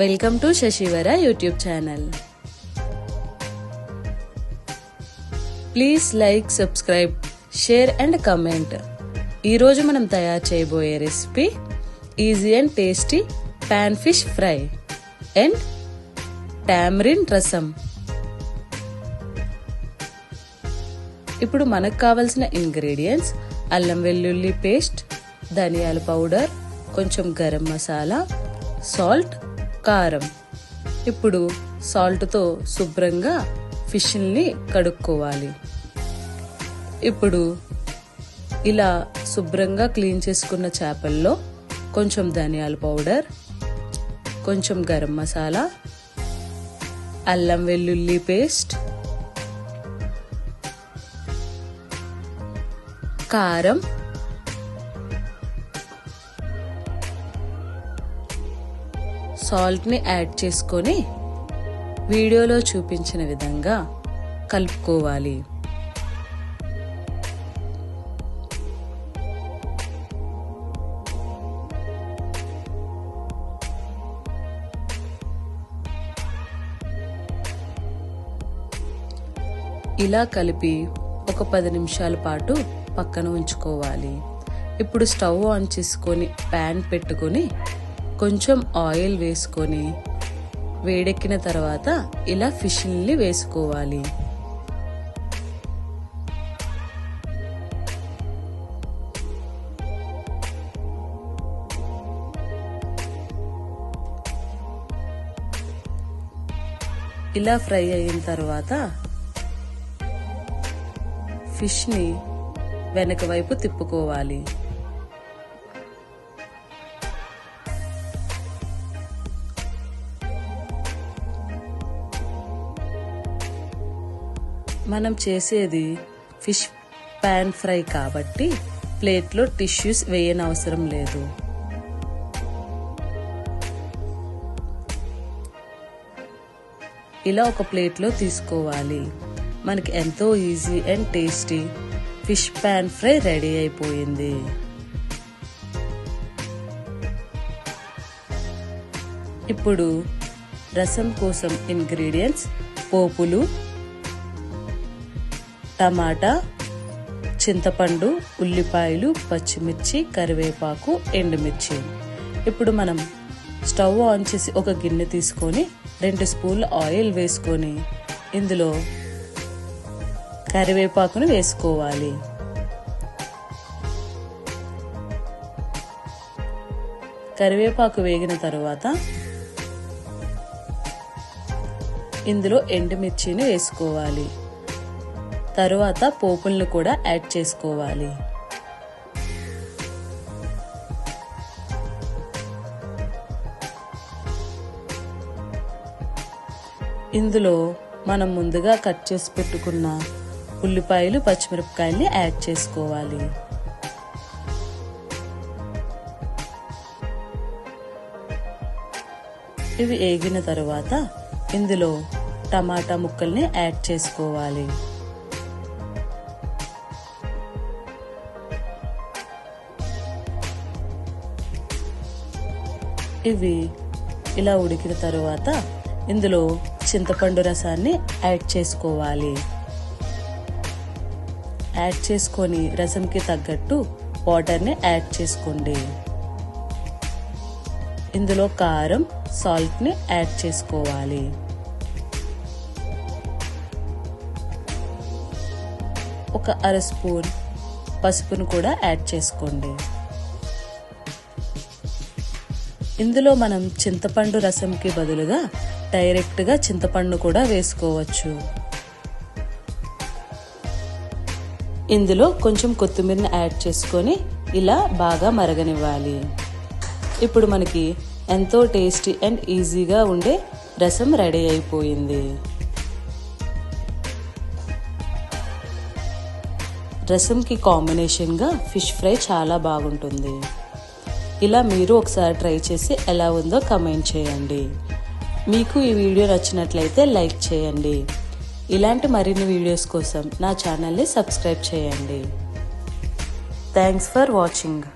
Welcome to Sasivara YouTube channel. Please like subscribe share and comment. ఈరోజు మనం తయారు చేయబోయే recipe easy and tasty pan fish fry and tamarind rasam. ఇప్పుడు మనకు కావలసిన ఇంగ్రీడియంట్స్ అల్లం వెల్లుల్లి పేస్ట్ ధనియాల పౌడర్ కొంచెం గరం మసాలా సాల్ట్ కారం. ఇప్పుడు సాల్ట్తో శుభ్రంగా ఫిష్ని కడుక్కోవాలి. ఇప్పుడు ఇలా శుభ్రంగా క్లీన్ చేసుకున్న చేపల్లో కొంచెం ధనియాల పౌడర్ కొంచెం గరం మసాలా అల్లం వెల్లుల్లి పేస్ట్ కారం సాల్ట్ని యాడ్ చేసుకొని వీడియోలో చూపించిన విధంగా కలుపుకోవాలి. ఇలా కలిపి ఒక పది నిమిషాల పాటు పక్కన ఉంచుకోవాలి. ఇప్పుడు స్టవ్ ఆన్ చేసుకొని ప్యాన్ పెట్టుకొని కొంచెం ఆయిల్ వేసుకొని వేడెక్కిన తర్వాత ఇలా ఫిష్ని వేసుకోవాలి. ఇలా ఫ్రై అయిన తర్వాత ఫిష్ని వెనక వైపు తిప్పుకోవాలి. మనం చేసేది ఫిష్ పాన్ ఫ్రై కాబట్టి ప్లేట్లో టిష్యూస్ వేయనవసరం లేదు. ఇలా ఒక ప్లేట్లో తీసుకోవాలి. మనకి ఎంతో easy and tasty fish pan fry ready అయిపోయింది. ఇప్పుడు రసం కోసం ఇంగ్రీడియంట్స్ పోపులు టమాటా చింతపండు ఉల్లిపాయలు పచ్చిమిర్చి కరివేపాకు ఎండుమిర్చి. ఇప్పుడు మనం స్టవ్ ఆన్ చేసి ఒక గిన్నె తీసుకొని రెండు స్పూన్ల ఆయిల్ వేసుకొని ఇందులో కరివేపాకును వేసుకోవాలి. కరివేపాకు వేగిన తరువాత ఇందులో ఎండుమిర్చిని వేసుకోవాలి. తరువాత పోపులను కూడా యాడ్ చేసుకోవాలి. ఇందులో మనం ముందుగా కట్ చేసి పెట్టుకున్న ఉల్లిపాయలు పచ్చిమిరపకాయల్ని యాడ్ చేసుకోవాలి. ఇవి ఏగిన తరువాత ఇందులో టమాటా ముక్కల్ని యాడ్ చేసుకోవాలి. ఇవి ఇలా ఉడికిన తరువాత ఇందులో చింతపండు రసాన్ని యాడ్ చేసుకోవాలి. యాడ్ చేసుకొని రసంకి తగ్గట్టు వాటర్ని యాడ్ చేసుకోండి. ఇందులో కారం సాల్ట్ని యాడ్ చేసుకోవాలి. ఒక అర స్పూన్ పసుపును కూడా యాడ్ చేసుకోండి. ఇందులో మనం చింతపండు రసంకి బదులుగా డైరెక్ట్గా చింతపండు కూడా వేసుకోవచ్చు. ఇందులో కొంచెం కొత్తిమీరని యాడ్ చేసుకొని ఇలా బాగా మరగనివ్వాలి. ఇప్పుడు మనకి ఎంతో టేస్టీ అండ్ ఈజీగా ఉండే రసం రెడీ అయిపోయింది. రసంకి కాంబినేషన్గా ఫిష్ ఫ్రై చాలా బాగుంటుంది. ఇలా మీరు ఒకసారి ట్రై చేసి ఎలా ఉందో కమెంట్ చేయండి. మీకు ఈ వీడియో నచ్చినట్లయితే లైక్ చేయండి. ఇలాంటి మరిన్ని వీడియోస్ కోసం నా ఛానల్ని సబ్స్క్రైబ్ చేయండి. Thanks for watching